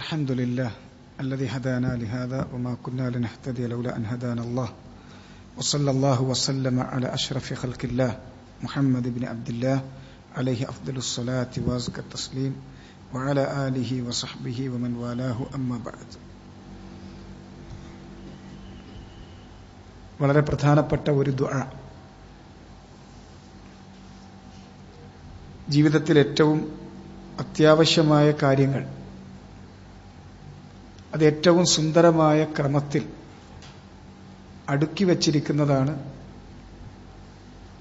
الحمد لله الذي هدانا لهذا وما كنا لنهتدي لولا أن هدانا الله. وصلى الله وسلم على أشرف خلق الله محمد بن عبد الله عليه أفضل الصلاة وأزكى التسليم وعلى آله وصحبه ومن والاه أما بعد. വളരെ പ്രധാനപ്പെട്ട ഒരു ദുആ. ജീവിതത്തിൽ ഏറ്റവും അത്യാവശ്യമായ കാര്യങ്ങൾ അത് ഏറ്റവും സുന്ദരമായ ക്രമത്തിൽ അടുക്കി വച്ചിരിക്കുന്നതാണ്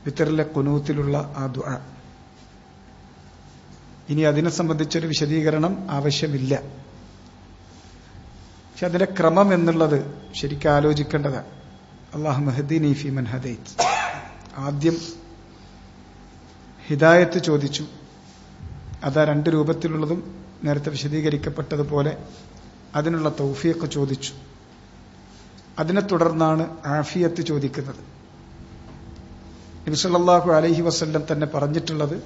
വിത്തറിലെ കുനൂത്തിലുള്ള ആ ദുആ. ഇനി അതിനെ സംബന്ധിച്ചൊരു വിശദീകരണം ആവശ്യമില്ല. പക്ഷെ അതിന്റെ ക്രമം എന്നുള്ളത് ശരിക്കും ആലോചിക്കേണ്ടതാണ്. അള്ളാഹു മെഹദീനി ഫി മൻ ഹദൈത്ത് ആദ്യം ഹിദായത്ത് ചോദിച്ചു. അതാ രണ്ട് രൂപത്തിലുള്ളതും നേരത്തെ വിശദീകരിക്കപ്പെട്ടതുപോലെ അതിനുള്ള തൗഫിയൊക്കെ ചോദിച്ചു. അതിനെ തുടർന്നാണ് ആഫിയത്ത് ചോദിക്കുന്നത്. നബിസല്ലാഹു അലഹി വസ്ല്ലം തന്നെ പറഞ്ഞിട്ടുള്ളത്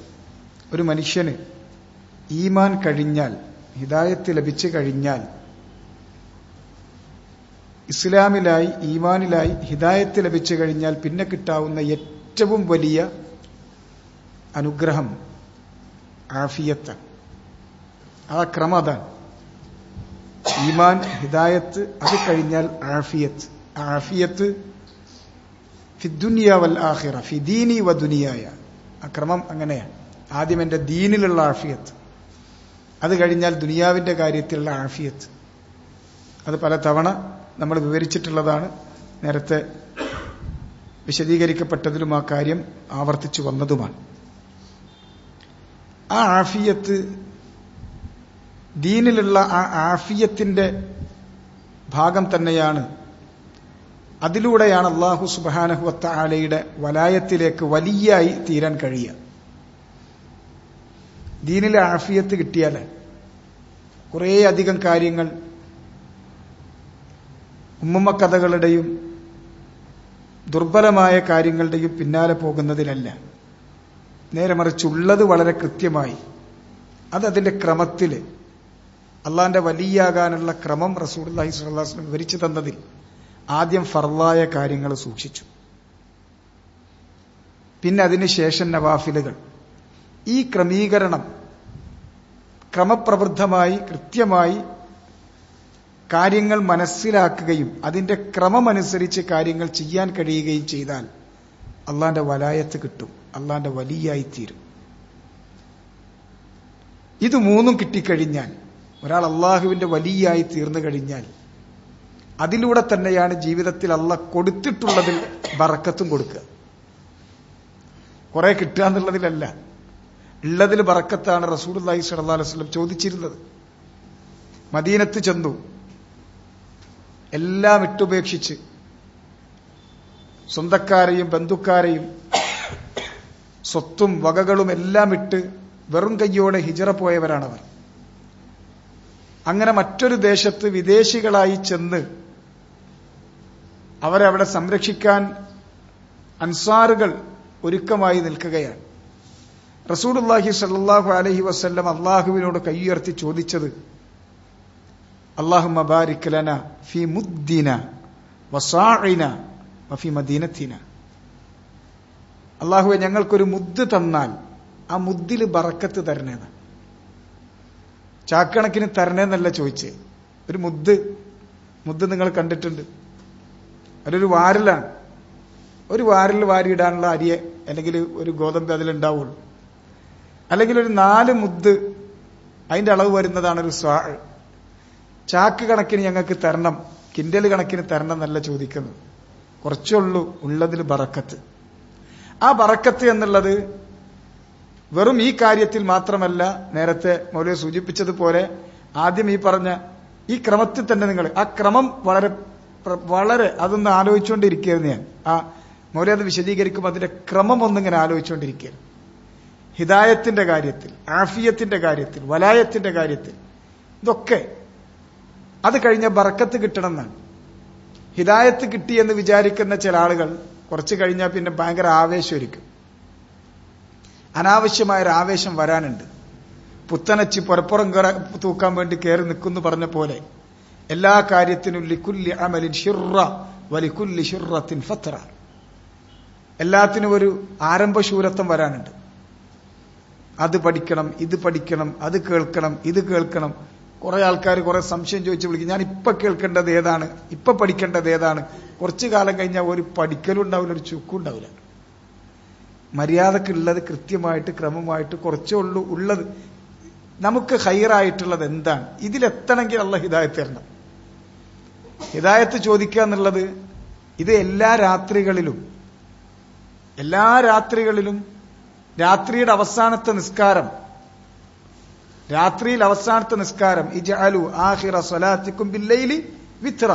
ഒരു മനുഷ്യന് ഈമാൻ കഴിഞ്ഞാൽ ഹിദായത്ത് ലഭിച്ചു കഴിഞ്ഞാൽ ഇസ്ലാമിലായി ഈമാനിലായി ഹിദായത്ത് ലഭിച്ചു കഴിഞ്ഞാൽ പിന്നെ കിട്ടാവുന്ന ഏറ്റവും വലിയ അനുഗ്രഹം ആഫിയത്ത് ആ ക്രമം അതാണ്. ഈമാൻ ഹിദായത്ത് അത് കഴിഞ്ഞാൽ ആഫിയത്ത്. ആഫിയത്ത് ഫിദ്ദുനിയ വൽ ആഹിറ ഫിദീനി വ ദുനിയായ. ആ ക്രമം അങ്ങനെയാണ് ആദ്യം എന്റെ ദീനിലുള്ള ആഫിയത്ത്. അത് കഴിഞ്ഞാൽ ദുനിയാവിന്റെ കാര്യത്തിലുള്ള ആഫിയത്ത്. അത് പല തവണ നമ്മൾ വിവരിച്ചിട്ടുള്ളതാണ്. നേരത്തെ വിശദീകരിക്കപ്പെട്ടതിലും ആ കാര്യം ആവർത്തിച്ചു വന്നതുമാണ്. ആ ആഫിയത്ത് ദീനിലുള്ള ആ ആഫിയത്തിന്റെ ഭാഗം തന്നെയാണ്. അതിലൂടെയാണ് അള്ളാഹു സുബാനഹുവത്ത ആലയുടെ വലായത്തിലേക്ക് വലിയായി തീരാൻ കഴിയുക. ദീനിലെ ആഫിയത്ത് കിട്ടിയാൽ കുറേ അധികം കാര്യങ്ങൾ ഉമ്മുമ്മക്കഥകളുടെയും ദുർബലമായ കാര്യങ്ങളുടെയും പിന്നാലെ പോകുന്നതിനല്ല. നേരെ മറിച്ച് ഉള്ളത് വളരെ കൃത്യമായി. അത് അതിന്റെ ക്രമത്തിൽ അള്ളാന്റെ വലിയാകാനുള്ള ക്രമം റസൂൽ അള്ളാഹി സ്വലാസ്ലം വിവരിച്ചു തന്നതിൽ ആദ്യം ഫർലായ കാര്യങ്ങൾ സൂക്ഷിച്ചു. പിന്നെ അതിനുശേഷം നവാഫിലുകൾ. ഈ ക്രമീകരണം ക്രമപ്രവൃദ്ധമായി കൃത്യമായി കാര്യങ്ങൾ മനസ്സിലാക്കുകയും അതിന്റെ ക്രമമനുസരിച്ച് കാര്യങ്ങൾ ചെയ്യാൻ കഴിയുകയും ചെയ്താൽ അള്ളാന്റെ വലായത്ത് കിട്ടും അള്ളാന്റെ വലിയായിത്തീരും ഇത് മൂന്നും കിട്ടിക്കഴിഞ്ഞാൽ ഒരാൾ അള്ളാഹുവിന്റെ വലിയായി തീർന്നു കഴിഞ്ഞാൽ അതിലൂടെ തന്നെയാണ് ജീവിതത്തിൽ അള്ള കൊടുത്തിട്ടുള്ളതിൽ ബറക്കത്തും കൊടുക്കുക. കുറെ കിട്ടുക എന്നുള്ളതിലല്ല. ഉള്ളതിൽ ബറക്കത്താണ് റസൂൽ അള്ളാഹി സല്ലാ വസ്ലം ചോദിച്ചിരുന്നത്. മദീനത്ത് ചെന്നു. എല്ലാം ഇട്ടുപേക്ഷിച്ച് സ്വന്തക്കാരെയും ബന്ധുക്കാരെയും സ്വത്തും വകകളും എല്ലാം ഇട്ട് വെറും കയ്യോടെ ഹിജറ പോയവരാണവർ. അങ്ങനെ മറ്റൊരു ദേശത്ത് വിദേശികളായി ചെന്ന് അവരെ അവിടെ സംരക്ഷിക്കാൻ അൻസാറുകൾ ഒരുക്കമായി നിൽക്കുകയാണ്. റസൂലുല്ലാഹി സല്ലാഹു അലഹി വസ്ല്ലം അള്ളാഹുവിനോട് കൈയുയർത്തി ചോദിച്ചത് അള്ളാഹു മബാരിക്കലന ഫി മുദ്ദീന വസാഇന വഫി മദീനത്തിന. അള്ളാഹുവെ ഞങ്ങൾക്കൊരു മുദ്ദ് തന്നാൽ ആ മുദ്ദിൽ ബറക്കത്ത് തരണേന്ന്. ചാക്കണക്കിന് തരണേന്നല്ല ചോദിച്ചേ. ഒരു മുദ്ദ് മുദ്ദ് നിങ്ങൾ കണ്ടിട്ടുണ്ട്. അതൊരു വാരലാണ്. ഒരു വാരിൽ വാരിയിടാനുള്ള അരിയെ അല്ലെങ്കിൽ ഒരു ഗോതമ്പ് അതിലുണ്ടാവുള്ളൂ. അല്ലെങ്കിൽ ഒരു നാല് മുദ്ദ് അതിന്റെ അളവ് വരുന്നതാണ് ഒരു സ്വാ. ചാക്ക് കണക്കിന് ഞങ്ങൾക്ക് തരണം കിൻഡൽ കണക്കിന് തരണം എന്നല്ല ചോദിക്കുന്നത്. കുറച്ചുള്ളൂ ഉള്ളതിൽ ബറക്കത്ത്. ആ ബറക്കത്ത് എന്നുള്ളത് വെറും ഈ കാര്യത്തിൽ മാത്രമല്ല നേരത്തെ മൗലിയെ സൂചിപ്പിച്ചതുപോലെ ആദ്യം ഈ പറഞ്ഞ ഈ ക്രമത്തിൽ തന്നെ നിങ്ങൾ ആ ക്രമം വളരെ വളരെ അതൊന്ന് ആലോചിച്ചുകൊണ്ടിരിക്കുകയായിരുന്നു ഞാൻ. ആ മൗലി അത് വിശദീകരിക്കുമ്പോൾ അതിന്റെ ക്രമം ഒന്നിങ്ങനെ ആലോചിച്ചുകൊണ്ടിരിക്കുകയാണ്. ഹിദായത്തിന്റെ കാര്യത്തിൽ ആഫിയത്തിന്റെ കാര്യത്തിൽ വലായത്തിന്റെ കാര്യത്തിൽ ഇതൊക്കെ അത് കഴിഞ്ഞ ബറക്കത്ത് കിട്ടണമെന്നാണ്. ഹിദായത്ത് കിട്ടി കിട്ടിയെന്ന് വിചാരിക്കുന്ന ചില ആളുകൾ കുറച്ച് കഴിഞ്ഞാൽ പിന്നെ ഭയങ്കര ആവേശമായിരിക്കും അനാവശ്യമായ ഒരു ആവേശം വരാനുണ്ട്. പുത്തനച്ചി പുറപ്പുറം തൂക്കാൻ വേണ്ടി കയറി നിൽക്കുന്നു പറഞ്ഞ പോലെ എല്ലാ കാര്യത്തിനും ലിക്കുല്ലി അമലിൻ ഷിറ വലിക്കുല്ലി ഷിറത്തിൻ ഫത്ര. എല്ലാത്തിനും ഒരു ആരംഭശൂരത്വം വരാനുണ്ട്. അത് പഠിക്കണം ഇത് പഠിക്കണം അത് കേൾക്കണം ഇത് കേൾക്കണം. കുറെ ആൾക്കാർ കുറെ സംശയം ചോദിച്ചു വിളിക്കും ഞാൻ ഇപ്പൊ കേൾക്കേണ്ടത് ഏതാണ്? ഇപ്പൊ പഠിക്കേണ്ടത് ഏതാണ്? കുറച്ചു കാലം കഴിഞ്ഞാൽ ഒരു പഠിക്കലും ഉണ്ടാവില്ല ഒരു ചുക്കും ഉണ്ടാവില്ല. മര്യാദക്കുള്ളത് കൃത്യമായിട്ട് ക്രമമായിട്ട് കുറച്ചേ ഉള്ളൂ ഉള്ളത്. നമുക്ക് ഹൈറായിട്ടുള്ളത് എന്താണ്? ഇതിലെത്തണമെങ്കിൽ അല്ല ഹിദായത്ത് തരണം. ഹിദായത്ത് ചോദിക്കുക എന്നുള്ളത് ഇത് എല്ലാ രാത്രികളിലും എല്ലാ രാത്രികളിലും രാത്രിയുടെ അവസാനത്തെ നിസ്കാരം രാത്രിയിൽ അവസാനത്തെ നിസ്കാരം ഇജാലു ആഹിറ സ്വലാത്തിക്കും ബില്ലയിലി വിത്ര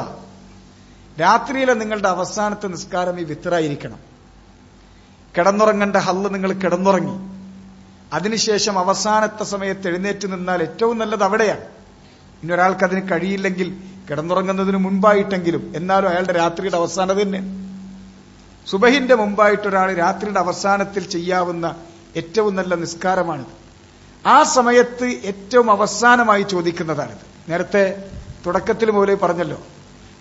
രാത്രിയിലെ നിങ്ങളുടെ അവസാനത്തെ നിസ്കാരം ഈ വിത്രായിരിക്കണം കിടന്നുറങ്ങേണ്ട ഹല്ല് നിങ്ങൾ കിടന്നുറങ്ങി. അതിനുശേഷം അവസാനത്തെ സമയത്ത് എഴുന്നേറ്റ് നിന്നാൽ ഏറ്റവും നല്ലത് അവിടെയാണ്. ഇനി ഒരാൾക്ക് അതിന് കഴിയില്ലെങ്കിൽ കിടന്നുറങ്ങുന്നതിന് മുൻപായിട്ടെങ്കിലും എന്നാലും അയാളുടെ രാത്രിയുടെ അവസാനം തന്നെ. സുബഹിന്റെ മുമ്പായിട്ട് ഒരാൾ രാത്രിയുടെ അവസാനത്തിൽ ചെയ്യാവുന്ന ഏറ്റവും നല്ല നിസ്കാരമാണിത്. ആ സമയത്ത് ഏറ്റവും അവസാനമായി ചോദിക്കുന്നതാണിത്. നേരത്തെ തുടക്കത്തിൽ പോലെ പറഞ്ഞല്ലോ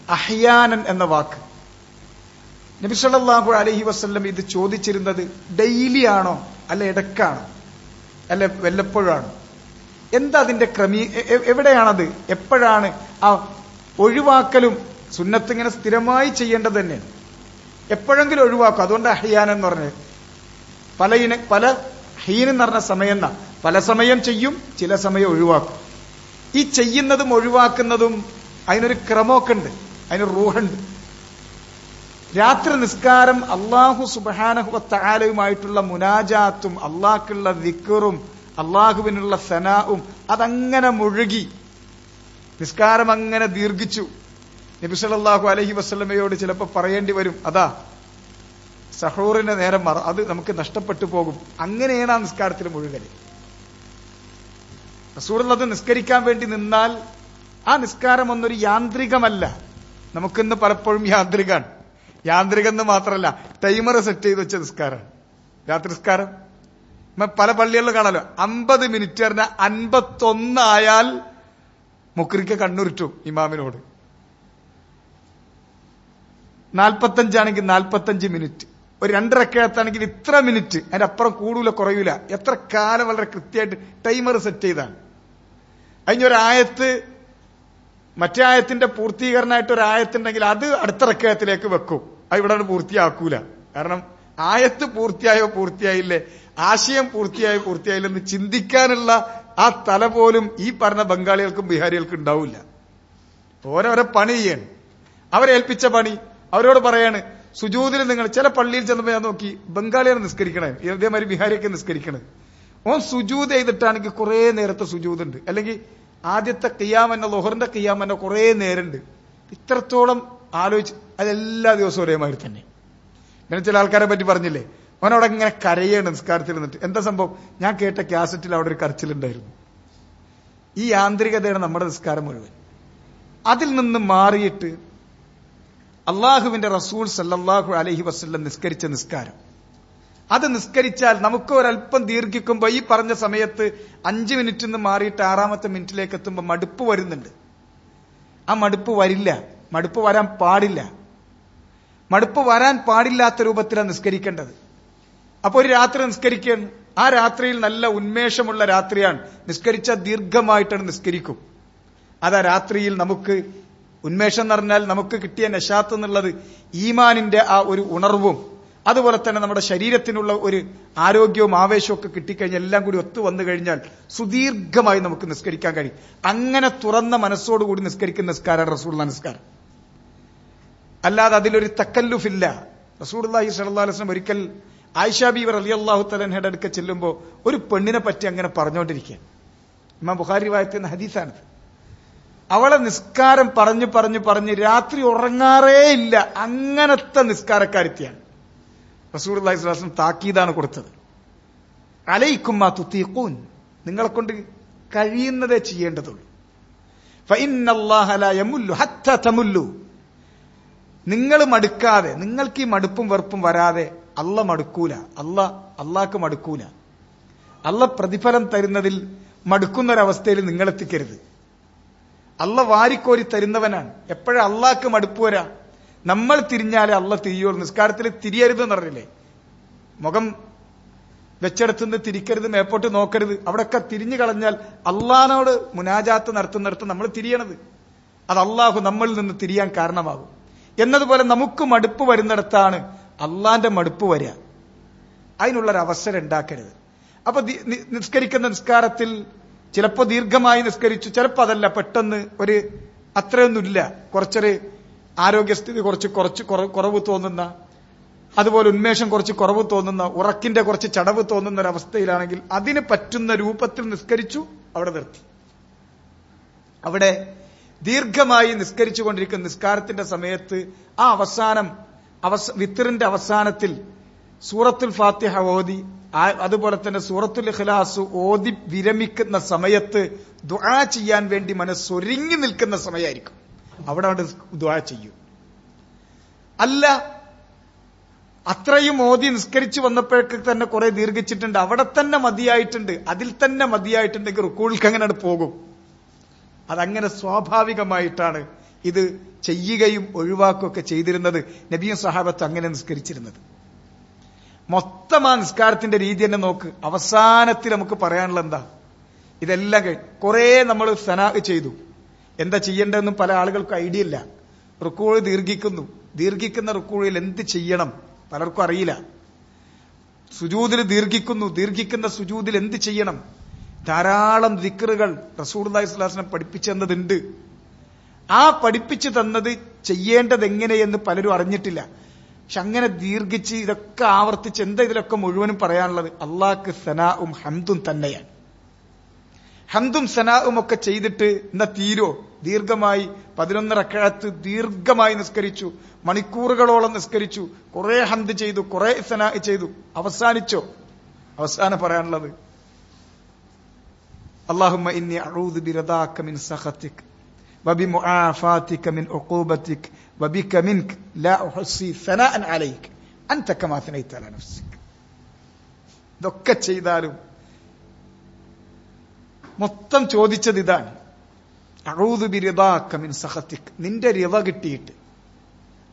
അഹ്യാനൻ എന്ന വാക്ക്. നബിസല്ലാഹു അലഹി വസ്ല്ലം ഇത് ചോദിച്ചിരുന്നത് ഡെയിലി ആണോ അല്ല ഇടക്കാണോ അല്ല വല്ലപ്പോഴാണോ? എന്താ അതിന്റെ ക്രമീ എവിടെയാണത്? എപ്പോഴാണ് ആ ഒഴിവാക്കലും സുന്നത്ത് ഇങ്ങനെ സ്ഥിരമായി ചെയ്യേണ്ടത് തന്നെ? എപ്പോഴെങ്കിലും ഒഴിവാക്കും. അതുകൊണ്ട് അഹിയാനം എന്ന് പറഞ്ഞത്. പല ഇന പല ഹീൻ എന്ന് പറഞ്ഞ സമയം എന്നാ? പല സമയം ചെയ്യും ചില സമയം ഒഴിവാക്കും. ഈ ചെയ്യുന്നതും ഒഴിവാക്കുന്നതും അതിനൊരു ക്രമമൊക്കെ ഉണ്ട്. അതിന് റൂഹുണ്ട്. രാത്രി നിസ്കാരം അള്ളാഹു സുബാനഹുവത്താലയുമായിട്ടുള്ള മുനാജാത്തും അള്ളാഹ്ക്കുള്ള ദിക്കറും അള്ളാഹുവിനുള്ള സനാവും അതങ്ങനെ മുഴുകി. നിസ്കാരം അങ്ങനെ ദീർഘിച്ചു. നബിസലല്ലാഹു അലഹി വസ്ലമയോട് ചിലപ്പോൾ പറയേണ്ടി വരും അതാ സഹൂറിന്റെ നേരം മറ അത് നമുക്ക് നഷ്ടപ്പെട്ടു പോകും. അങ്ങനെയാണ് ആ നിസ്കാരത്തിൽ മുഴുകൽ. റസൂറുള്ളത് നിസ്കരിക്കാൻ വേണ്ടി നിന്നാൽ ആ നിസ്കാരം ഒന്നൊരു യാന്ത്രികമല്ല. നമുക്കിന്ന് പലപ്പോഴും യാന്ത്രികാണ്. യാന്ത്രികം എന്ന് മാത്രമല്ല ടൈമർ സെറ്റ് ചെയ്ത് വെച്ച നിസ്കാരം. രാത്രി നിസ്കാരം. പല പള്ളികളിലും കാണാലോ. അമ്പത് മിനിറ്റ് പറഞ്ഞാൽ അൻപത്തൊന്നായാൽ മുക്രിക്ക് കണ്ണുരുറ്റു ഇമാമിനോട്. നാൽപ്പത്തഞ്ചാണെങ്കിൽ നാൽപ്പത്തഞ്ച് മിനിറ്റ്. ഒരു രണ്ടരക്കകത്താണെങ്കിൽ ഇത്ര മിനിറ്റ്. അതിന്റെ അപ്പുറം കൂടൂല കുറയൂല. എത്ര കാലം വളരെ കൃത്യമായിട്ട് ടൈമർ സെറ്റ് ചെയ്താണ്. അതിനൊരായത്ത് മറ്റേ ആയത്തിന്റെ പൂർത്തീകരണമായിട്ട് ഒരു ആയത്തുണ്ടെങ്കിൽ അത് അടുത്ത റക്കയത്തിലേക്ക് വെക്കും. അത് ഇവിടെ പൂർത്തിയാക്കൂല. കാരണം ആയത്ത് പൂർത്തിയായോ പൂർത്തിയായില്ലേ? ആശയം പൂർത്തിയായോ പൂർത്തിയായില്ലെന്ന് ചിന്തിക്കാനുള്ള ആ തല പോലും ഈ പറഞ്ഞ ബംഗാളികൾക്കും ബിഹാരികൾക്കും ഉണ്ടാവില്ല. ഓരോരോ പണി ചെയ്യാണ്. അവരെ ഏൽപ്പിച്ച പണി. അവരോട് പറയാണ് സുജൂതിൽ നിങ്ങൾ ചില പള്ളിയിൽ ചെന്നപ്പോൾ ഞാൻ നോക്കി ബംഗാളിയാണ് നിസ്കരിക്കണേ. ഇതേമാതിരി ബിഹാരിയൊക്കെ നിസ്കരിക്കണത് ഓൻ സുജൂത് ചെയ്തിട്ടാണെങ്കിൽ കുറെ നേരത്തെ സുജൂത് ഉണ്ട് അല്ലെങ്കിൽ ആദ്യത്തെ കിയാമെന്ന ലോഹറിന്റെ കിയാമെന്ന കുറെ നേരമുണ്ട് ഇത്രത്തോളം ആലോചിച്ച് അതെല്ലാ ദിവസവും ഒരേമാതിരി തന്നെ. ഇങ്ങനെ ചില ആൾക്കാരെ പറ്റി പറഞ്ഞില്ലേ? അവനവിടെ ഇങ്ങനെ കരയാണ് നിസ്കാരത്തിൽ നിന്നിട്ട് എന്താ സംഭവം? ഞാൻ കേട്ട ക്യാസറ്റിൽ അവിടെ ഒരു കരച്ചിലുണ്ടായിരുന്നു. ഈ യാന്ത്രികതയാണ് നമ്മുടെ നിസ്കാരം മുഴുവൻ. അതിൽ നിന്ന് മാറിയിട്ട് അള്ളാഹുവിന്റെ റസൂൽ സല്ലാഹു അലഹി വസ്ല്ലം നിസ്കരിച്ച നിസ്കാരം. അത് നിസ്കരിച്ചാൽ നമുക്ക് ഒരല്പം ദീർഘിക്കുമ്പോൾ ഈ പറഞ്ഞ സമയത്ത് അഞ്ച് മിനിറ്റ് നിന്ന് മാറിയിട്ട് ആറാമത്തെ മിനിറ്റിലേക്ക് എത്തുമ്പോൾ മടുപ്പ് വരുന്നുണ്ട്. ആ മടുപ്പ് വരില്ല. മടുപ്പ് വരാൻ പാടില്ല. മടുപ്പ് വരാൻ പാടില്ലാത്ത രൂപത്തിലാണ് നിസ്കരിക്കേണ്ടത്. അപ്പൊ ഒരു രാത്രി നിസ്കരിക്കുകയാണ്. ആ രാത്രിയിൽ നല്ല ഉന്മേഷമുള്ള രാത്രിയാണ്. നിസ്കരിച്ച ദീർഘമായിട്ടാണ് നിസ്കരിക്കും. അതാ രാത്രിയിൽ നമുക്ക് ഉന്മേഷം എന്ന് പറഞ്ഞാൽ നമുക്ക് കിട്ടിയ നശാത്ത് എന്നുള്ളത് ഈമാനിന്റെ ആ ഒരു ഉണർവും അതുപോലെ തന്നെ നമ്മുടെ ശരീരത്തിനുള്ള ഒരു ആരോഗ്യവും ആവേശവും ഒക്കെ കിട്ടിക്കഴിഞ്ഞാൽ എല്ലാം കൂടി ഒത്തു വന്നു കഴിഞ്ഞാൽ സുദീർഘമായി നമുക്ക് നിസ്കരിക്കാൻ കഴിയും. അങ്ങനെ തുറന്ന മനസ്സോടുകൂടി നിസ്കരിക്കുന്ന നിസ്കാരമാണ് റസൂൾ നിസ്കാരം. അല്ലാതെ അതിലൊരു തക്കല്ലുഫില്ല. അള്ളാഹി സ്വലം ഒരിക്കൽ ആയിഷ ബീവർ അലി അള്ളാഹു തലൻഹയുടെ അടുക്ക ചെല്ലുമ്പോൾ ഒരു പെണ്ണിനെ പറ്റി അങ്ങനെ പറഞ്ഞുകൊണ്ടിരിക്കുക ഇമാം ബുഖാരി വായത്തുന്ന ഹദീസാണിത് അവളെ നിസ്കാരം പറഞ്ഞു പറഞ്ഞു പറഞ്ഞ് രാത്രി ഉറങ്ങാറേ ഇല്ല. അങ്ങനത്തെ നിസ്കാരക്കാരിത്തിയാണ്. റസൂർ അള്ളാഹിസ്ലാം താക്കീതാണ് കൊടുത്തത്. അലയിക്കുമ്മ തുത്തീക്കൂൻ നിങ്ങളെ കൊണ്ട് കഴിയുന്നതേ ചെയ്യേണ്ടതുള്ളൂ. നിങ്ങൾ മടുക്കാതെ നിങ്ങൾക്ക് ഈ മടുപ്പും വെറുപ്പും വരാതെ അല്ല മടുക്കൂല. അല്ല അള്ളാക്ക് മടുക്കൂല. അല്ല പ്രതിഫലം തരുന്നതിൽ മടുക്കുന്നൊരവസ്ഥയിൽ നിങ്ങൾ എത്തിക്കരുത് അല്ല വാരിക്കോരി തരുന്നവനാണ്. എപ്പോഴും അള്ളാക്ക് മടുപ്പ് വരാ? നമ്മൾ തിരിഞ്ഞാലേ അള്ള തിരിയുള്ളൂ. നിസ്കാരത്തിൽ തിരിയരുത് എന്ന് പറഞ്ഞില്ലേ? മുഖം വെച്ചെടുത്തുനിന്ന് തിരിക്കരുത് മേപ്പോട്ട് നോക്കരുത്. അവിടെയൊക്കെ തിരിഞ്ഞു കളഞ്ഞാൽ അള്ളഹാനോട് മുനാജാത്ത് നടത്തുന്നിടത്ത് നമ്മൾ തിരിയണത്. അത് അള്ളാഹു നമ്മളിൽ നിന്ന് തിരിയാൻ കാരണമാകും. എന്നതുപോലെ നമുക്ക് മടുപ്പ് വരുന്നിടത്താണ് അള്ളാന്റെ മടുപ്പ് വരിക. അതിനുള്ളൊരു അവസരം ഉണ്ടാക്കരുത്. അപ്പൊ നിസ്കരിക്കുന്ന നിസ്കാരത്തിൽ ചിലപ്പോൾ ദീർഘമായി നിസ്കരിച്ചു ചിലപ്പോ അതല്ല പെട്ടെന്ന് ഒരു അത്രയൊന്നുമില്ല. കുറച്ചൊരു ആരോഗ്യസ്ഥിതി കുറച്ച് കുറച്ച് കുറവ് തോന്നുന്ന അതുപോലെ ഉന്മേഷം കുറച്ച് കുറവ് തോന്നുന്ന ഉറക്കിന്റെ കുറച്ച് ചടവ് തോന്നുന്ന ഒരവസ്ഥയിലാണെങ്കിൽ അതിന് പറ്റുന്ന രൂപത്തിൽ നിസ്കരിച്ചു അവിടെ നിർത്തി. അവിടെ ദീർഘമായി നിസ്കരിച്ചു കൊണ്ടിരിക്കുന്ന നിസ്കാരത്തിന്റെ സമയത്ത് ആ അവസാനം അവസ വിത്തറിന്റെ അവസാനത്തിൽ സൂറത്തുൽ ഫാത്തിഹ ഓതി അതുപോലെ തന്നെ സൂറത്തുൽ ഇഖ്ലാസ് ഓതി വിരമിക്കുന്ന സമയത്ത് ദുആ ചെയ്യാൻ വേണ്ടി മനസ്സൊരുങ്ങി നിൽക്കുന്ന സമയമായിരിക്കും. അവിടെ അവിടെ ദുആ ചെയ്യൂ. അല്ല അത്രയും മോദി നിസ്കരിച്ചു വന്നപ്പോഴേക്ക് തന്നെ കുറെ ദീർഘിച്ചിട്ടുണ്ട്. അവിടെ തന്നെ മതിയായിട്ടുണ്ട്. അതിൽ തന്നെ മതിയായിട്ടുണ്ടെങ്കിൽ റുക്കൂൾക്ക് അങ്ങനെ പോകും. അതങ്ങനെ സ്വാഭാവികമായിട്ടാണ് ഇത് ചെയ്യുകയും ഒഴിവാക്കുകയൊക്കെ ചെയ്തിരുന്നത് നബിയും സഹാബത്ത് അങ്ങനെ നിസ്കരിച്ചിരുന്നത്. മൊത്തം ആ നിസ്കാരത്തിന്റെ രീതി തന്നെ നോക്ക്. അവസാനത്തിൽ നമുക്ക് പറയാനുള്ള എന്താ ഇതെല്ലാം കഴിഞ്ഞ് കുറെ നമ്മൾ സനാ ചെയ്തു. എന്താ ചെയ്യേണ്ടതെന്നും പല ആളുകൾക്കും ഐഡിയ ഇല്ല. റുക്കൂഴ് ദീർഘിക്കുന്നു. ദീർഘിക്കുന്ന റുക്കൂഴിൽ എന്ത് ചെയ്യണം? പലർക്കും അറിയില്ല. സുജൂതിൽ ദീർഘിക്കുന്നു. ദീർഘിക്കുന്ന സുജൂതിൽ എന്ത് ചെയ്യണം? ധാരാളം ദിക്കറുകൾ റസൂർദായ് സ്വലാസ്ലം പഠിപ്പിച്ചു തന്നതുണ്ട്. ആ പഠിപ്പിച്ചു തന്നത് ചെയ്യേണ്ടത് എങ്ങനെയെന്ന് പലരും അറിഞ്ഞിട്ടില്ല. പക്ഷെ അങ്ങനെ ദീർഘിച്ച് ഇതൊക്കെ ആവർത്തിച്ച് എന്താ ഇതിലൊക്കെ മുഴുവനും പറയാനുള്ളത്? അള്ളാഹ്ക്ക് സനാവും ഹംദും തന്നെയാണ്. ഹന്തും സനാവും ഒക്കെ ചെയ്തിട്ട് എന്നാ തീരോ ദീർഘമായി പതിനൊന്നര കഴത്ത് ദീർഘമായി നിസ്കരിച്ചു മണിക്കൂറുകളോളം നിസ്കരിച്ചു കുറെ ഹന്ത് ചെയ്തു കുറെ സനാ ചെയ്തു അവസാനിച്ചോ അവസാനം പറയാനുള്ളത് اللهم إني أعوذ برضاك من سخطك وبمعافاتك من عقوبتك وبك منك لا أحصي ثناء عليك أنت كما ثنيت على نفسك ഇതൊക്കെ ചെയ്താലും മൊത്തം ചോദിച്ചത് ഇതാണ്. അഴൂത് ബിരിതാക്ക മിൻ സഹത്തിക് നിന്റെ രവ കിട്ടിയിട്ട്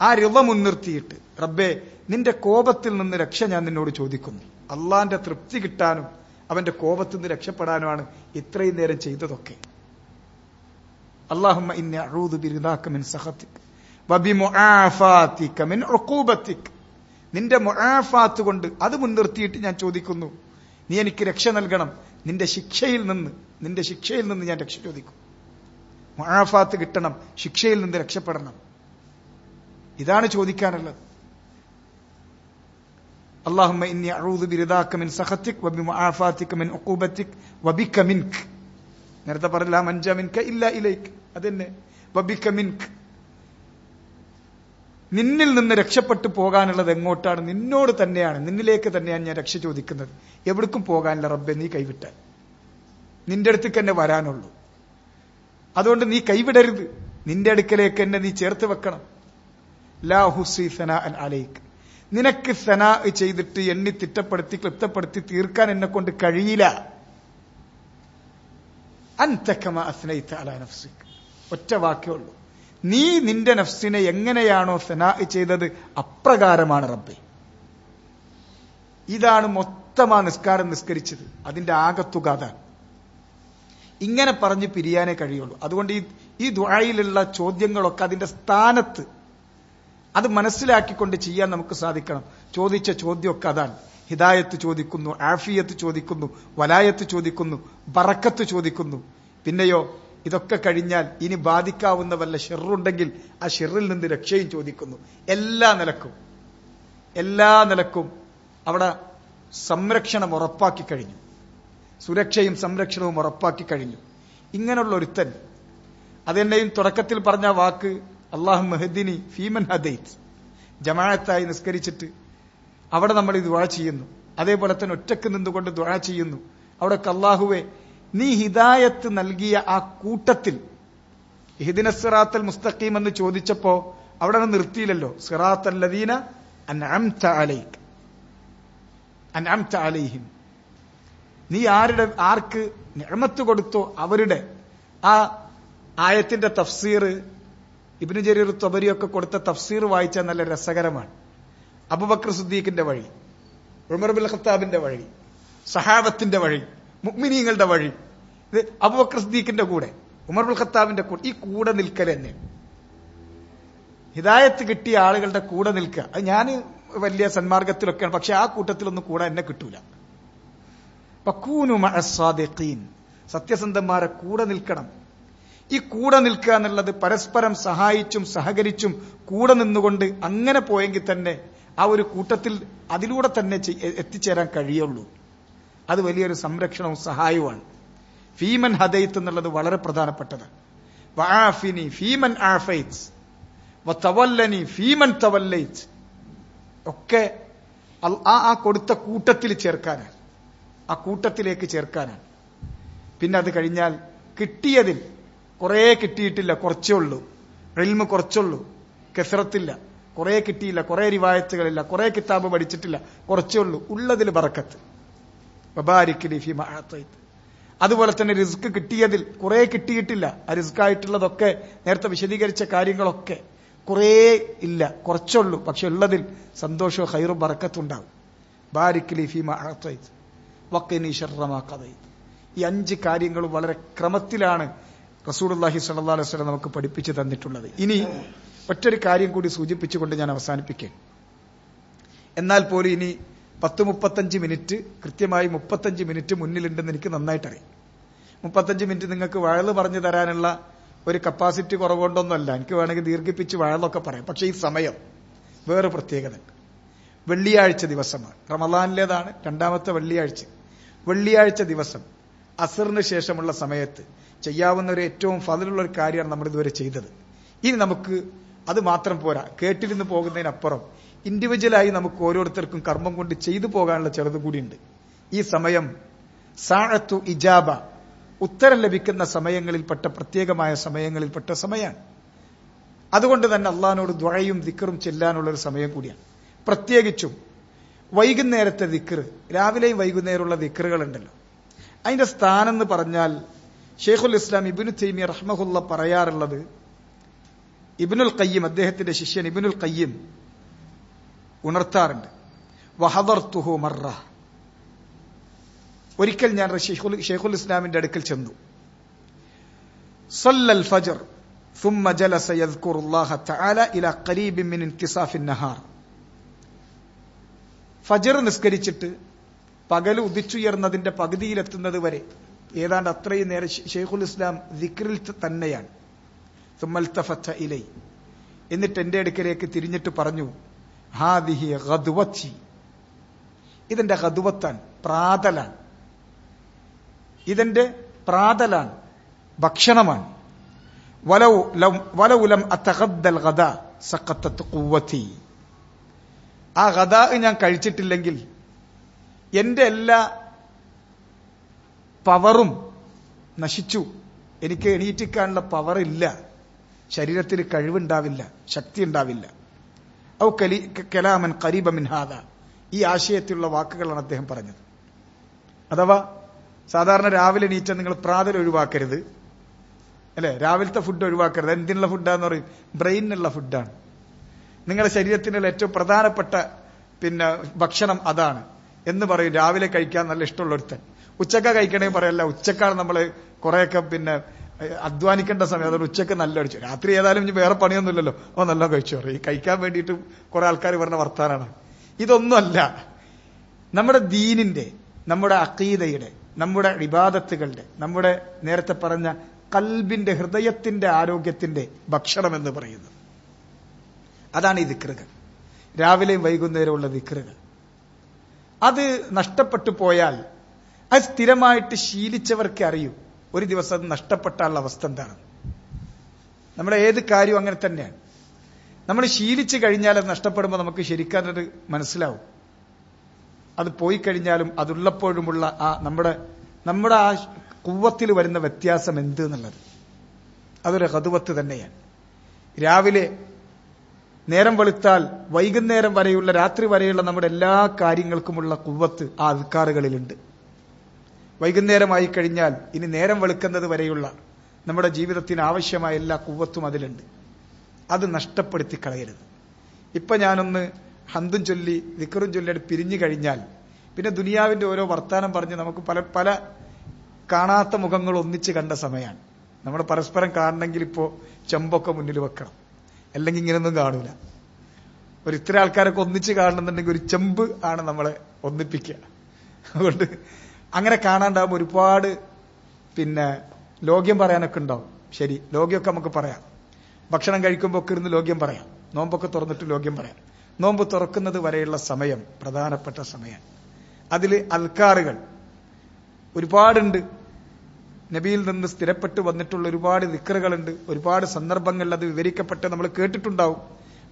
ആ രവ മുൻനിർത്തിയിട്ട് റബ്ബെ നിന്റെ കോപത്തിൽ നിന്ന് രക്ഷ ഞാൻ നിന്നോട് ചോദിക്കുന്നു. അള്ളാന്റെ തൃപ്തി കിട്ടാനും അവന്റെ കോപത്തിൽ നിന്ന് രക്ഷപ്പെടാനുമാണ് ഇത്രയും നേരം ചെയ്തതൊക്കെ. അള്ളാഹുമ്മ ഇന്നെ അഴൂത് ബിരിതാക്ക മിൻ സഹത്തിക് നിന്റെ മൊഴാഫാത്ത് കൊണ്ട് അത് മുൻനിർത്തിയിട്ട് ഞാൻ ചോദിക്കുന്നു. നീ എനിക്ക് രക്ഷ നൽകണം. നിന്റെ ശിക്ഷയിൽ നിന്ന് നിന്റെ ശിക്ഷയിൽ നിന്ന് ഞാൻ രക്ഷ ചോദിക്കും മഴാഫാത്ത് കിട്ടണം ശിക്ഷയിൽ നിന്ന് രക്ഷപ്പെടണം. ഇതാണ് ചോദിക്കാനുള്ളത്. അള്ളാഹുമ്മ ഇന്നി അഴൂദ് ബിരിദാക്കമിൻ സഹത്തിക് വബി മഴാഫാത്തിക്കമിൻ ഒക്കൂബത്തിക് വബിക്ക മിൻക്. നേരത്തെ പറഞ്ഞില്ല മൻജ മിൻക ഇല്ല ഇലൈക്ക് അതെന്നെ. വബിക്ക മിൻക്. നിന്നിൽ നിന്ന് രക്ഷപ്പെട്ടു പോകാനുള്ളത് എങ്ങോട്ടാണ്? നിന്നോട് തന്നെയാണ്. നിന്നിലേക്ക് തന്നെയാണ് ഞാൻ രക്ഷ ചോദിക്കുന്നത്. എവിടേക്കും പോകാനില്ല റബ്ബെ നീ കൈവിട്ടാൽ. നിന്റെ അടുത്തേക്ക് എന്നെ വരാനുള്ളൂ. അതുകൊണ്ട് നീ കൈവിടരുത്. നിന്റെ അടുക്കലേക്ക് എന്നെ നീ ചേർത്ത് വെക്കണം. ലാ ഹുസി സന അലൈക്ക് നിനക്ക് സന ചെയ്തിട്ട് എണ്ണി തിട്ടപ്പെടുത്തി ക്ലിപ്തപ്പെടുത്തി തീർക്കാൻ എന്നെ കൊണ്ട് കഴിയില്ല. അൻതക്കമ അസ്നൈത്ത് അലാ നഫ്സിക്ക് ഒറ്റ വാക്കേ ഉള്ളൂ. നീ നിന്റെ നഫ്സിനെ എങ്ങനെയാണോ സെനാ ചെയ്തത് അപ്രകാരമാണ് റബ്ബെ. ഇതാണ് മൊത്തമാ നിസ്കാരം നിസ്കരിച്ചത്. അതിന്റെ ആകത്തുക അതാണ്. ഇങ്ങനെ പറഞ്ഞ് പിരിയാനേ കഴിയുള്ളൂ. അതുകൊണ്ട് ഈ ഈ ദുആയിലുള്ള ചോദ്യങ്ങളൊക്കെ അതിന്റെ സ്ഥാനത്ത് അത് മനസ്സിലാക്കിക്കൊണ്ട് ചെയ്യാൻ നമുക്ക് സാധിക്കണം. ചോദിച്ച ചോദ്യമൊക്കെ അതാണ്. ഹിദായത്ത് ചോദിക്കുന്നു ആഫിയത്ത് ചോദിക്കുന്നു വലായത്ത് ചോദിക്കുന്നു ബറക്കത്ത് ചോദിക്കുന്നു. പിന്നെയോ ഇതൊക്കെ കഴിഞ്ഞാൽ ഇനി ബാധിക്കാവുന്ന വല്ല ഷെറുണ്ടെങ്കിൽ ആ ഷെറിൽ നിന്ന് രക്ഷയും ചോദിക്കുന്നു. എല്ലാ നിലക്കും. എല്ലാ നിലക്കും അവിടെ സംരക്ഷണം ഉറപ്പാക്കി കഴിഞ്ഞു. സുരക്ഷയും സംരക്ഷണവും ഉറപ്പാക്കി കഴിഞ്ഞു. ഇങ്ങനെയുള്ള ഒരുത്തൻ അതെന്നെയും തുടക്കത്തിൽ പറഞ്ഞ വാക്ക് അള്ളാഹു മെഹദിനി ഫീമൻ ഹദൈത്ത് ജമാഅത്തായി നിസ്കരിച്ചിട്ട് അവിടെ നമ്മൾ ദുആ ചെയ്യുന്നു. അതേപോലെ തന്നെ ഒറ്റയ്ക്ക് നിന്നുകൊണ്ട് ദുആ ചെയ്യുന്നു. അവിടെ അള്ളാഹുവെ നീ ഹിദായത്ത് നൽകിയ ആ കൂട്ടത്തിൽ. ഹിദിന സിറാത്തൽ മുസ്തഖീം എന്ന് ചോദിച്ചപ്പോ അവിടെ നിർത്തിയില്ലല്ലോ. സിറാത്തൽ ലദീന അൻഅംത അലൈക്. അൻഅംത നീ ആരുടെ ആർക്ക് നിഴമത്ത് കൊടുത്തോ അവരുടെ? ആ ആയത്തിന്റെ തഫ്സീർ ഇബിന് ജരീർ തൊബരിയൊക്കെ കൊടുത്ത തഫ്സീർ വായിച്ചാൽ നല്ല രസകരമാണ്. അബുബക്കർ സുദ്ദീഖിന്റെ വഴി ഉമർ ബിൽ ഖത്താബിന്റെ വഴി സഹാബത്തിന്റെ വഴി മുഗ്മിനീങ്ങളുടെ വഴി. അബുബക്കർ സുദ്ദീഖിന്റെ കൂടെ ഉമർ ഉൽ ഖത്താബിന്റെ കൂടെ ഈ കൂടെ നിൽക്കൽ തന്നെ. ഹിദായത്ത് കിട്ടിയ ആളുകളുടെ കൂടെ നിൽക്കുക. അത് ഞാൻ വലിയ സന്മാർഗത്തിലൊക്കെയാണ് പക്ഷെ ആ കൂട്ടത്തിലൊന്നും കൂടെ എന്നെ കിട്ടൂല. സത്യസന്ധന്മാരെ കൂടെ നിൽക്കണം. ഈ കൂടെ നിൽക്കുക എന്നുള്ളത് പരസ്പരം സഹായിച്ചും സഹകരിച്ചും കൂടെ നിന്നുകൊണ്ട് അങ്ങനെ പോയെങ്കിൽ തന്നെ ആ ഒരു കൂട്ടത്തിൽ അതിലൂടെ തന്നെ എത്തിച്ചേരാൻ കഴിയുള്ളൂ. അത് വലിയൊരു സംരക്ഷണവും സഹായവുമാണ്. ഫീമൻ ഹദൈത്ത് എന്നുള്ളത് വളരെ പ്രധാനപ്പെട്ടത്. വആഫിനി ഫീമൻ ഫീമൻ ഒക്കെ ആ ആ കൊടുത്ത കൂട്ടത്തിൽ ചേർക്കാനാണ്. ആ കൂട്ടത്തിലേക്ക് ചേർക്കാനാണ്. പിന്നെ അത് കഴിഞ്ഞാൽ കിട്ടിയതിൽ കുറേ കിട്ടിയിട്ടില്ല കുറച്ചേ ഉള്ളൂ. റിൽമ് കുറച്ചുള്ളൂ കെസറത്തില്ല. കുറേ കിട്ടിയില്ല കുറേ റിവായത്തുകളില്ല കുറേ കിതാബ് പഠിച്ചിട്ടില്ല കുറച്ചേ ഉള്ളൂ. ഉള്ളതിൽ ബറക്കത്ത്. ബബാരിക്കലി ഫീമ ആത്തൈത്ത് അതുപോലെ തന്നെ റിസ്ക് കിട്ടിയതിൽ കുറേ കിട്ടിയിട്ടില്ല. ആ റിസ്ക് ആയിട്ടുള്ളതൊക്കെ നേരത്തെ വിശദീകരിച്ച കാര്യങ്ങളൊക്കെ കുറേ ഇല്ല. കുറച്ചുള്ളൂ. പക്ഷെ ഉള്ളതിൽ സന്തോഷവും ഹൈറും ബറക്കത്തുണ്ടാവും. ബാരിക്കലി ഫീമ ആത്തൈത്ത് വക്കിനി ഈ അഞ്ച് കാര്യങ്ങളും വളരെ ക്രമത്തിലാണ് റസൂലുള്ളാഹി സ്വല്ലല്ലാഹു അലൈഹി വസല്ലം നമുക്ക് പഠിപ്പിച്ചു തന്നിട്ടുള്ളത്. ഇനി ഒറ്റൊരു കാര്യം കൂടി സൂചിപ്പിച്ചുകൊണ്ട് ഞാൻ അവസാനിപ്പിക്കേ. എന്നാൽ പോലും ഇനി പത്ത് മുപ്പത്തഞ്ച് മിനിറ്റ് കൃത്യമായി മുപ്പത്തഞ്ച് മിനിറ്റ് മുന്നിലുണ്ടെന്ന് എനിക്ക് നന്നായിട്ടറിയാം. മുപ്പത്തഞ്ച് മിനിറ്റ് നിങ്ങൾക്ക് വഴൽ പറഞ്ഞു തരാനുള്ള ഒരു കപ്പാസിറ്റി കുറവുകൊണ്ടൊന്നുമല്ല. എനിക്ക് വേണമെങ്കിൽ ദീർഘിപ്പിച്ച് വഴലൊക്കെ പറയാം. പക്ഷേ ഈ സമയം വേറെ പ്രത്യേകത. വെള്ളിയാഴ്ച ദിവസമാണ്. റമദാനിലേതാണ് രണ്ടാമത്തെ വെള്ളിയാഴ്ച. വെള്ളിയാഴ്ച ദിവസം അസറിന് ശേഷമുള്ള സമയത്ത് ചെയ്യാവുന്ന ഒരു ഏറ്റവും ഫതിലുള്ള ഒരു കാര്യമാണ് നമ്മൾ ഇതുവരെ ചെയ്തത്. ഇനി നമുക്ക് അത് മാത്രം പോരാ. കേട്ടിരുന്ന് പോകുന്നതിനപ്പുറം ഇൻഡിവിജ്വലായി നമുക്ക് ഓരോരുത്തർക്കും കർമ്മം കൊണ്ട് ചെയ്തു പോകാനുള്ള ചെറുത് കൂടിയുണ്ട്. ഈ സമയം സാഴത്തു ഇജാബ ഉത്തരം ലഭിക്കുന്ന സമയങ്ങളിൽപ്പെട്ട പ്രത്യേകമായ സമയങ്ങളിൽപ്പെട്ട സമയമാണ്. അതുകൊണ്ട് തന്നെ അള്ളഹാനോട് ദ്വഴയും ദിക്കറും ചെല്ലാനുള്ള ഒരു സമയം കൂടിയാണ്. പ്രത്യേകിച്ചും വൈകുന്നേരത്തെ ദിക്കറ് രാവിലെയും വൈകുന്നേരമുള്ള ദിക്കറുകളുണ്ടല്ലോ അതിന്റെ സ്ഥാനം എന്ന് പറഞ്ഞാൽ ഷെയ്ഖുൽ ഇസ്ലാം ഇബിനു തൈമി റഹ്മഹുല്ല പറയാറുള്ളത് ഇബിനുൽ കയ്യം അദ്ദേഹത്തിന്റെ ശിഷ്യൻ ഇബിനുൽ കയ്യം ഉണർത്താറുണ്ട്. വഹദർത്തുഹു മറ ഒരിക്കൽ ഞാൻ ഷെയ്ഖുൽ ഷെയ്ഖുൽ ഇസ്ലാമിന്റെ അടുക്കൽ ചെന്നു صلى الفجر ثم جلس يذكر الله تعالى إلى قريب من انتصاف النهار ഫജർ നിസ്കരിച്ചിട്ട് പകൽ ഉദിച്ചുയർന്നതിന്റെ പകുതിയിലെത്തുന്നത് വരെ ഏതാണ്ട് അത്രയും നേരം ഷെയ്ഖുൽ ഇസ്ലാം ദിക്റിൽ തന്നെയാണ് സുമൽത്തഫത്ത ഇലൈ എന്നിട്ട് എന്റെ അടുക്കലേക്ക് തിരിഞ്ഞിട്ട് പറഞ്ഞു ഹാദിഹി ഗദ്വത്തി ഇതെന്റെ ഗദ്വത്താൻ പ്രാതലാണ് ഇതെന്റെ പ്രാതലാണ് ഭക്ഷണമാണ്. വലവുലം വലൗലം അത്തഖദ്ദൽ ഗദ സഖത്തത്ത് ആ ഗത ഞാൻ കഴിച്ചിട്ടില്ലെങ്കിൽ എന്റെ എല്ലാ പവറും നശിച്ചു. എനിക്ക് എണീറ്റിക്കാനുള്ള പവർ ഇല്ല ശരീരത്തിൽ കഴിവുണ്ടാവില്ല ശക്തി ഉണ്ടാവില്ല ഔ കലി കലാമൻ കരീബ മിൻഹാദ ഈ ആശയത്തിലുള്ള വാക്കുകളാണ് അദ്ദേഹം പറഞ്ഞത്. അഥവാ സാധാരണ രാവിലെ എണീറ്റ നിങ്ങൾ പ്രാതൽ ഒഴിവാക്കരുത്. അല്ലെ? രാവിലത്തെ ഫുഡ് ഒഴിവാക്കരുത്. എന്തിനുള്ള ഫുഡാന്ന് പറയും? ബ്രെയിനിനുള്ള ഫുഡാണ് നിങ്ങളുടെ ശരീരത്തിനുള്ള ഏറ്റവും പ്രധാനപ്പെട്ട പിന്നെ ഭക്ഷണം അതാണ് എന്ന് പറയും. രാവിലെ കഴിക്കാൻ നല്ല ഇഷ്ടമുള്ള ഒരുത്തൻ ഉച്ചക്ക കഴിക്കണമെങ്കിൽ പറയല്ല ഉച്ചക്കാണ് നമ്മൾ കുറെയൊക്കെ പിന്നെ അധ്വാനിക്കേണ്ട സമയം. അതുകൊണ്ട് ഉച്ചയ്ക്ക് നല്ല അടിച്ചു രാത്രി ഏതായാലും വേറെ പണിയൊന്നുമില്ലല്ലോ. ഓ നല്ല കഴിച്ചു. പറയും. കഴിക്കാൻ വേണ്ടിയിട്ട് കുറെ ആൾക്കാർ പറഞ്ഞ വർത്താനാണ്. ഇതൊന്നുമല്ല. നമ്മുടെ ദീനിന്റെ നമ്മുടെ അക്കീതയുടെ നമ്മുടെ ഇബാദത്തുകളുടെ നമ്മുടെ നേരത്തെ പറഞ്ഞ കൽബിന്റെ ഹൃദയത്തിന്റെ ആരോഗ്യത്തിന്റെ ഭക്ഷണം എന്ന് പറയുന്നത്. അതാണ് ഈ ദിക്റുകൾ രാവിലെയും വൈകുന്നേരമുള്ള ദിക്റുകൾ അത് നഷ്ടപ്പെട്ടു പോയാൽ അത് സ്ഥിരമായിട്ട് ശീലിച്ചവർക്ക് അറിയൂ. ഒരു ദിവസം അത് നഷ്ടപ്പെട്ടാലുള്ള അവസ്ഥ എന്താണ്? നമ്മുടെ ഏത് കാര്യവും അങ്ങനെ തന്നെയാണ്. നമ്മൾ ശീലിച്ചു കഴിഞ്ഞാൽ അത് നഷ്ടപ്പെടുമ്പോൾ നമുക്ക് ശരിക്കാനത് മനസ്സിലാവും. അത് പോയി കഴിഞ്ഞാലും അതുള്ളപ്പോഴുമുള്ള ആ നമ്മുടെ നമ്മുടെ ആ കുവ്വത്തിൽ വരുന്ന വ്യത്യാസം എന്ത് എന്നുള്ളത് അതൊരു ഹതുവത്ത് തന്നെയാണ്. രാവിലെ നേരം വെളുത്താൽ വൈകുന്നേരം വരെയുള്ള രാത്രി വരെയുള്ള നമ്മുടെ എല്ലാ കാര്യങ്ങൾക്കുമുള്ള കുവ്വത്ത് ആ അൽക്കാറുകളിലുണ്ട് വൈകുന്നേരമായി കഴിഞ്ഞാൽ ഇനി നേരം വെളുക്കുന്നത് വരെയുള്ള നമ്മുടെ ജീവിതത്തിന് ആവശ്യമായ എല്ലാ കുവ്വത്തും അതിലുണ്ട്. അത് നഷ്ടപ്പെടുത്തി കളയരുത് ഇപ്പൊ ഞാനൊന്ന് ഹന്തും ചൊല്ലി വിക്കറും ചൊല്ലിയിട്ട് പിരിഞ്ഞു കഴിഞ്ഞാൽ പിന്നെ ദുനിയാവിന്റെ ഓരോ വർത്താനം പറഞ്ഞ് നമുക്ക് പല പല കാണാത്ത മുഖങ്ങൾ ഒന്നിച്ച് കണ്ട സമയമാണ് നമ്മൾ പരസ്പരം കാണണമെങ്കിൽ ഇപ്പോ ചെമ്പൊക്കെ മുന്നിൽ വെക്കണം. അല്ലെങ്കിൽ ഇങ്ങനെയൊന്നും കാണൂല. ഒരു ഇത്ര ആൾക്കാരൊക്കെ ഒന്നിച്ച് കാണണമെന്നുണ്ടെങ്കിൽ ഒരു ചെമ്പ് ആണ് നമ്മളെ ഒന്നിപ്പിക്കുക. അതുകൊണ്ട് അങ്ങനെ കാണാണ്ടാകുമ്പോൾ ഒരുപാട് പിന്നെ ലോഗ്യം പറയാനൊക്കെ ഉണ്ടാവും. ശരി ലോക്യമൊക്കെ നമുക്ക് പറയാം. ഭക്ഷണം കഴിക്കുമ്പോൾ ഒക്കെ ഇരുന്ന് ലോഗ്യം പറയാം. നോമ്പൊക്കെ തുറന്നിട്ട് ലോഗ്യം പറയാം. നോമ്പ് തുറക്കുന്നത് വരെയുള്ള സമയം പ്രധാനപ്പെട്ട സമയം. അതിൽ അൽക്കാറുകൾ ഒരുപാടുണ്ട്. നബിയിൽ നിന്ന് സ്ഥിരപ്പെട്ട് വന്നിട്ടുള്ള ഒരുപാട് ദിക്കറുകളുണ്ട് ഒരുപാട് സന്ദർഭങ്ങളിൽ അത് വിവരിക്കപ്പെട്ട് നമ്മൾ കേട്ടിട്ടുണ്ടാവും.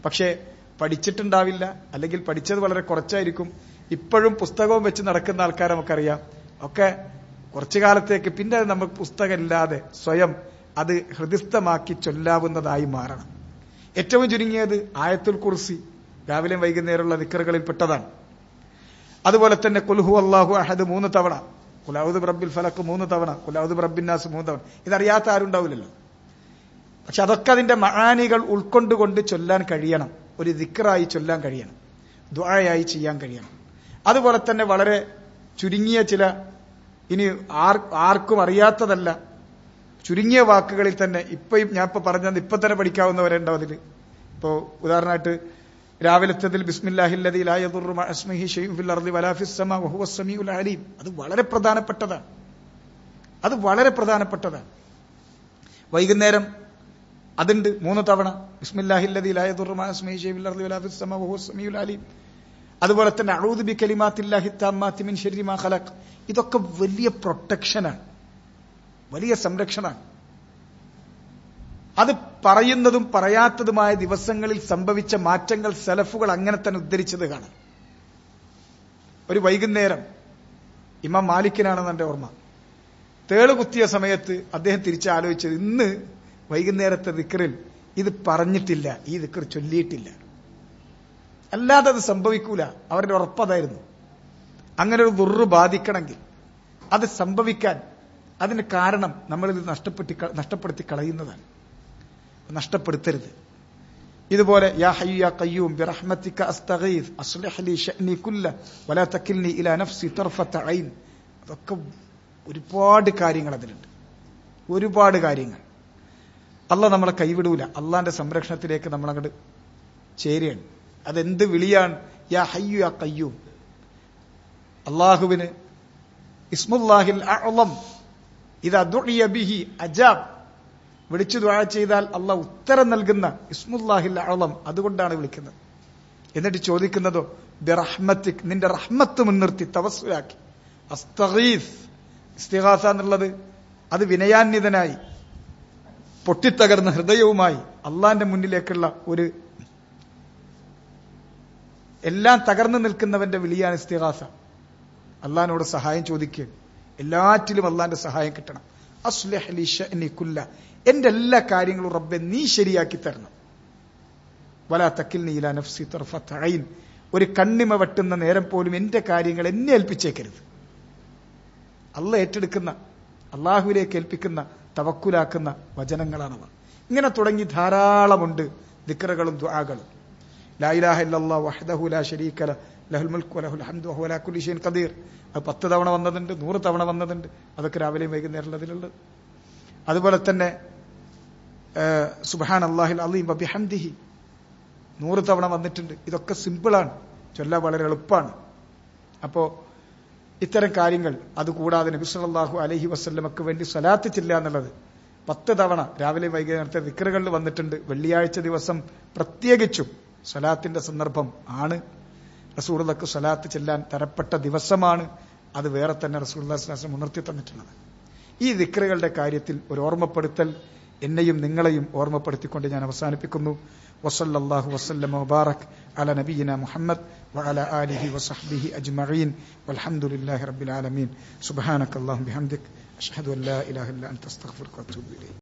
പക്ഷേ പഠിച്ചിട്ടുണ്ടാവില്ല. അല്ലെങ്കിൽ പഠിച്ചത് വളരെ കുറച്ചായിരിക്കും. ഇപ്പോഴും പുസ്തകവും വെച്ച് നടക്കുന്ന ആൾക്കാരെ നമുക്കറിയാം. ഒക്കെ കുറച്ചു കാലത്തേക്ക് പിന്നെ നമുക്ക് പുസ്തകമില്ലാതെ സ്വയം അത് ഹൃദിസ്ഥമാക്കി ചൊല്ലാവുന്നതായി മാറണം. ഏറ്റവും ചുരുങ്ങിയത് ആയത്തുൽ കുർസി. രാവിലെ വൈകുന്നേരമുള്ള നിക്കറുകളിൽ പെട്ടതാണ്. അതുപോലെ തന്നെ കുൽഹു അള്ളാഹു അഹദ് മൂന്ന് തവണ. കുലാവുദ് റബ്ബിൽ ഫലക്ക് മൂന്ന് തവണ. കുലാവുദ് റബ്ബിന്നാസ് മൂന്ന് തവണ. ഇതറിയാത്ത ആരുണ്ടാവില്ലല്ലോ പക്ഷെ അതൊക്കെ അതിന്റെ മഹാനികൾ ഉൾക്കൊണ്ടുകൊണ്ട് ചൊല്ലാൻ കഴിയണം. ഒരു ദിക്കറായി ചൊല്ലാൻ കഴിയണം. ദ്വായായി ചെയ്യാൻ കഴിയണം. അതുപോലെ തന്നെ വളരെ ചുരുങ്ങിയ ചില ഇനി ആർ ആർക്കും അറിയാത്തതല്ല. ചുരുങ്ങിയ വാക്കുകളിൽ തന്നെ ഇപ്പം ഞാൻ ഇപ്പൊ പറഞ്ഞത് ഇപ്പൊ തന്നെ പഠിക്കാവുന്നവരുണ്ടാവും അതിൽ ഇപ്പോ ഉദാഹരണമായിട്ട് രാവിലത്തതിൽ ബിസ്മില്ലാഹില്ലതിൽ അലീം. അത് വളരെ പ്രധാനപ്പെട്ടതാണ് അത് വളരെ പ്രധാനപ്പെട്ടതാണ് വൈകുന്നേരം അതുണ്ട് മൂന്ന് തവണ. ബിസ്മില്ലാഹില്ലതിൽ അലീം. അതുപോലെ തന്നെ അഴൂദ് ബി ഇതൊക്കെ വലിയ പ്രൊട്ടക്ഷനാണ്. വലിയ സംരക്ഷണമാണ്. അത് പറയുന്നതും പറയാത്തതുമായ ദിവസങ്ങളിൽ സംഭവിച്ച മാറ്റങ്ങൾ സെലഫുകൾ അങ്ങനെ തന്നെ ഉദ്ധരിച്ചത് കാണാം. ഒരു വൈകുന്നേരം ഇമാം മാലിക്കിനാണെന്ന് എന്റെ ഓർമ്മ. തേൾ കുത്തിയ സമയത്ത് അദ്ദേഹം തിരിച്ചാലോചിച്ചത് ഇന്ന് വൈകുന്നേരത്തെ ദിക്കറിൽ ഇത് പറഞ്ഞിട്ടില്ല ഈ ദിക്കർ ചൊല്ലിയിട്ടില്ല. അല്ലാതെ അത് സംഭവിക്കൂല അവരുടെ ഉറപ്പതായിരുന്നു അങ്ങനെ ഒരു ദുർറ് ബാധിക്കണമെങ്കിൽ അത് സംഭവിക്കാൻ അതിന് കാരണം നമ്മളിത് നഷ്ടപ്പെട്ടി നഷ്ടപ്പെടുത്തി കളയുന്നതാണ്. നഷ്ടപ്പെടുത്തരുത്. ഇതുപോലെ അസ്ലിഹ് കുല്ല വലാ ഇലാ നഫ്സി തർഫത അതൊക്കെ ഒരുപാട് കാര്യങ്ങൾ അതിലുണ്ട്. ഒരുപാട് കാര്യങ്ങൾ. അല്ല നമ്മളെ കൈവിടൂല. അള്ളാന്റെ സംരക്ഷണത്തിലേക്ക് നമ്മൾ അങ്ങോട്ട് ചേരുകയാണ്. അതെന്ത് വിളിയാണ്? യാ ഹയ്യു യാ കയ്യൂം അള്ളാഹുവിന് ഇസ്മുല്ലാഹിൽ ഇത് അജാബ്. വിളിച്ചു ദ്വാ ചെയ്താൽ അള്ള ഉത്തരം നൽകുന്ന ഇസ്മുല്ലാഹിൽ അളം അതുകൊണ്ടാണ് വിളിക്കുന്നത്. എന്നിട്ട് ചോദിക്കുന്നതോ ബിറഹ്മത്തിക് നിന്റെ റഹ്മത്ത് മുൻനിർത്തി തവസ്സുലാക്കി. അസ്തഗീസ് ഇസ്തിഹാസ എന്നുള്ളത് അത് വിനയാന്വിതനായി പൊട്ടിത്തകർന്ന ഹൃദയവുമായി അള്ളാന്റെ മുന്നിലേക്കുള്ള ഒരു എല്ലാം തകർന്നു നിൽക്കുന്നവന്റെ വിളിയാണ് ഇസ്തിഹാസ അള്ളഹാനോട് സഹായം ചോദിക്കുക എല്ലാറ്റിലും അള്ളാന്റെ സഹായം കിട്ടണം. കുല്ല. എന്റെ എല്ലാ കാര്യങ്ങളും റബ്ബെ നീ ശരിയാക്കി തരണം. വലാ തക്കിൽ നീല നഫ്സി ഐൻ ഒരു കണ്ണിമ വെട്ടുന്ന നേരം പോലും എന്റെ കാര്യങ്ങൾ എന്നെ ഏൽപ്പിച്ചേക്കരുത്. അള്ള ഏറ്റെടുക്കുന്ന അള്ളാഹുവിലേക്ക് ഏൽപ്പിക്കുന്ന തവക്കുലാക്കുന്ന വചനങ്ങളാണവ ഇങ്ങനെ തുടങ്ങി ധാരാളമുണ്ട് ദിക്റകളും ദുആകളും. ലാ ഇലാഹ ഇല്ലല്ലാഹു വഹ്ദഹു ലാ ശരീക ലഹു. ലഹുൽ മുൽക്ക് വലഹുൽ ഹംദു വഹുവ അലാ കുല്ലി ഷൈഇൻ ഖദീർ. അത് പത്ത് തവണ വന്നതുണ്ട് നൂറ് തവണ വന്നതുണ്ട്. അതൊക്കെ രാവിലെയും വൈകുന്നേരം അതിലുള്ളത് അതുപോലെ തന്നെ സുബഹാൻ അള്ളാഹിൽ അലീം ബിഹംദിഹി നൂറ് തവണ വന്നിട്ടുണ്ട്. ഇതൊക്കെ സിമ്പിളാണ്. ചൊല്ല വളരെ എളുപ്പമാണ് അപ്പോ ഇത്തരം കാര്യങ്ങൾ അതുകൂടാതെ നബി സല്ലല്ലാഹു അലൈഹി വസല്ലമക്ക് വേണ്ടി സ്വലാത്ത് ചെല്ലുക എന്നുള്ളത് പത്ത് തവണ രാവിലെ വൈകുന്നേരത്തെ വിക്രകളിൽ വന്നിട്ടുണ്ട്. വെള്ളിയാഴ്ച ദിവസം പ്രത്യേകിച്ചും സ്വലാത്തിന്റെ സന്ദർഭം ആണ്. റസൂറുള്ളക്ക് സ്വലാത്ത് ചെല്ലാൻ തരപ്പെട്ട ദിവസമാണ്. അത് വേറെ തന്നെ റസൂർദാസ്ലാസം ഉണർത്തി തന്നിട്ടുള്ളത്. ഈ ദിക്റുകളുടെ കാര്യത്തിൽ ഒരു ഓർമ്മപ്പെടുത്തൽ എന്നെയും നിങ്ങളെയും ഓർമ്മപ്പെടുത്തിക്കൊണ്ട് ഞാൻ അവസാനിപ്പിക്കുന്നു. വസല്ലല്ലാഹു വസല്ലമ മുബാറക് അല നബീന മുഹമ്മദ് വഅല ആലിഹി വസഹ്ബിഹി അജ്മഈൻ. വൽഹംദുലില്ലാഹി റബ്ബിൽ ആലമീൻ. സുബ്ഹാനക അല്ലാഹുമ്മ ബിഹംദിക്. അഷ്ഹദു അൻ ലാ ഇലാഹ ഇല്ല അൻത അസ്തഗ്ഫിറുക ഇലൈക്.